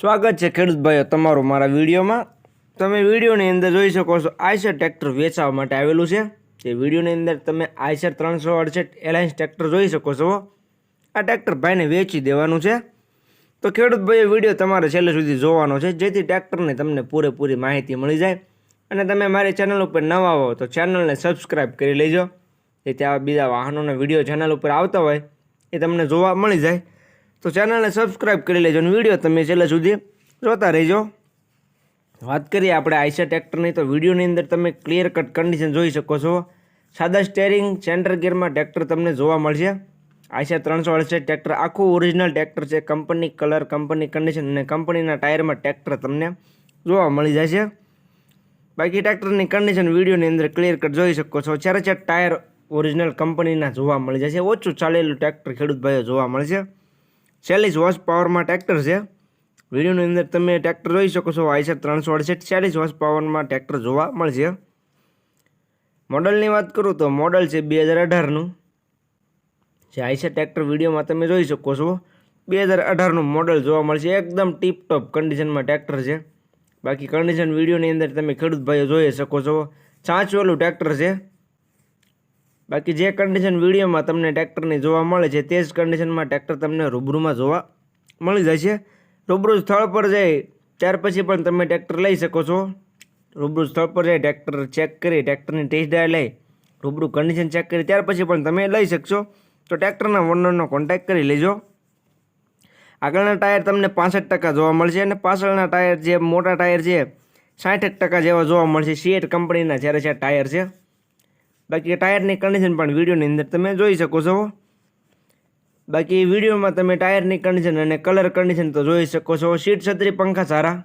સ્વાગત છે ખેડૂત ભાઈઓ તમારું મારા વિડીયોમાં. તમે વિડીયોની અંદર જોઈ શકો છો આઈસર ટ્રેક્ટર વેચવા માટે આવેલું છે. તે વિડીયોની અંદર તમે આઈસર ત્રણસો અડસઠ એલાયન્સ ટ્રેક્ટર જોઈ શકો છો. આ ટ્રેક્ટર ભાઈને વેચી દેવાનું છે. તો ખેડૂત ભાઈઓ વીડિયો તમારે છેલ્લે સુધી જોવાનો છે, જેથી ટ્રેક્ટરની તમને પૂરેપૂરી માહિતી મળી જાય. અને તમે મારી ચેનલ ઉપર નવા હો તો ચેનલને સબસ્ક્રાઈબ કરી લેજો. જેથી આવા બીજા વાહનોના વીડિયો ચેનલ ઉપર આવતા હોય, એ તમને જોવા મળી જાય. તો ચેનલને સબસ્ક્રાઈબ કરી લેજો અને વીડિયો તમે છેલ્લે સુધી જોતા રહેજો. વાત કરીએ આપણે આઈસા ટ્રેક્ટરની તો વિડીયોની અંદર તમે ક્લિયર કટ કન્ડિશન જોઈ શકો છો. સાદા સ્ટેરિંગ સેન્ટર ગિયરમાં ટ્રેક્ટર તમને જોવા મળશે. આઈસા ત્રણસો અડસઠ ટ્રેક્ટર આખું ઓરિજિનલ ટ્રેક્ટર છે. કંપની કલર કંપની કન્ડિશન અને કંપનીના ટાયરમાં ટ્રેક્ટર તમને જોવા મળી જશે. બાકી ટ્રેક્ટરની કન્ડિશન વિડીયોની અંદર ક્લિયર કટ જોઈ શકો છો. ચારે ચાર ટાયર ઓરિજિનલ કંપનીના જોવા મળી જશે, ઓછું ચાલેલું ટ્રેક્ટર ખેડૂત ભાઈઓ જોવા મળશે. ચાલીસ વોશ પાવરમાં ટ્રેક્ટર છે. વિડીયોની અંદર તમે ટ્રેક્ટર જોઈ શકો છો. આઈસર ત્રણસો અડસઠ ચાલીસ વોશ પાવરમાં ટ્રેક્ટર જોવા મળશે. મોડલની વાત કરું તો મોડલ છે બે હજાર અઢારનું જે આઈસર ટ્રેક્ટર વિડીયોમાં તમે જોઈ શકો છો. બે હજાર અઢારનું મોડલ જોવા મળશે. એકદમ ટીપટોપ કન્ડિશનમાં ટ્રેક્ટર છે. બાકી કન્ડિશન વિડીયોની અંદર તમે ખેડૂત ભાઈઓ જોઈ શકો છો. છાંચવેલું ટ્રેક્ટર છે. બાકી જે કન્ડિશન વિડીયોમાં તમને ટ્રેક્ટરની જોવા મળે છે, તે જ કન્ડિશનમાં ટ્રેક્ટર તમને રૂબરૂમાં જોવા મળી જશે રૂબરૂ સ્થળ પર જઈ, ત્યાર પછી પણ તમે ટ્રેક્ટર લઈ શકો છો. રૂબરૂ સ્થળ પર જઈ ટ્રેક્ટર ચેક કરી ટ્રેક્ટરની ટેસ્ટ ડ્રાઈવ લઈ, રૂબરૂ કન્ડિશન ચેક કરી, ત્યાર પછી પણ તમે લઈ શકશો. તો ટ્રેક્ટરના ઓનરનો કોન્ટેક્ટ કરી લેજો. આગળના ટાયર તમને પાસઠ ટકા જોવા મળશે અને પાછળના ટાયર જે મોટા ટાયર છે, સાઠ ટકા જેવા જોવા મળશે. સીએટ કંપનીના જ્યારે છે ટાયર છે. બાકી ટાયરની કન્ડિશન પણ વિડીયોની અંદર તમે જોઈ શકો છો. બાકી વિડીયોમાં તમે ટાયરની કન્ડિશન અને કલર કન્ડિશન તો જોઈ શકો છો. સીટ છત્રી પંખા સારા.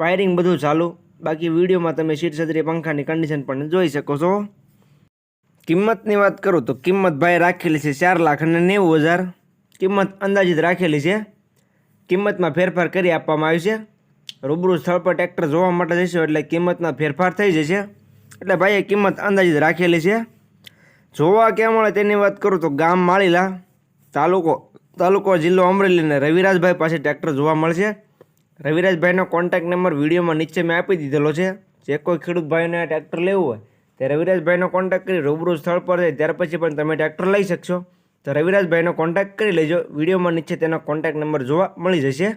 વાયરિંગ બધું ચાલુ. બાકી વિડીયોમાં તમે સીટ છત્રી પંખાની કન્ડિશન પણ જોઈ શકો છો. કિંમતની વાત કરું તો કિંમત ભાઈ રાખેલી છે ચાર લાખ અને નેવું હજાર. કિંમત અંદાજિત રાખેલી છે. કિંમતમાં ફેરફાર કરી આપવામાં આવ્યું છે. રૂબરૂ સ્થળ પર ટ્રેક્ટર જોવા માટે જશો એટલે કિંમતમાં ફેરફાર થઈ જશે. એટલે ભાઈએ કિંમત અંદાજિત રાખેલી છે. જોવા ક્યાં મળે તેની વાત કરું તો ગામ માળીલા તાલુકો તાલુકો જિલ્લો અમરેલીને રવિરાજભાઈ પાસે ટ્રેક્ટર જોવા મળશે. રવિરાજભાઈનો કોન્ટેક્ટ નંબર વિડીયોમાં નીચે મેં આપી દીધેલો છે. જે કોઈ ખેડૂત ભાઈને ટ્રેક્ટર લેવું હોય, તે રવિરાજભાઈનો કોન્ટેક્ટ કરી રૂબરૂ સ્થળ પર જાય, ત્યાર પછી પણ તમે ટ્રેક્ટર લઈ શકશો. તો રવિરાજભાઈનો કોન્ટેક્ટ કરી લેજો. વિડીયોમાં નીચે તેનો કોન્ટેક્ટ નંબર જોવા મળી જશે.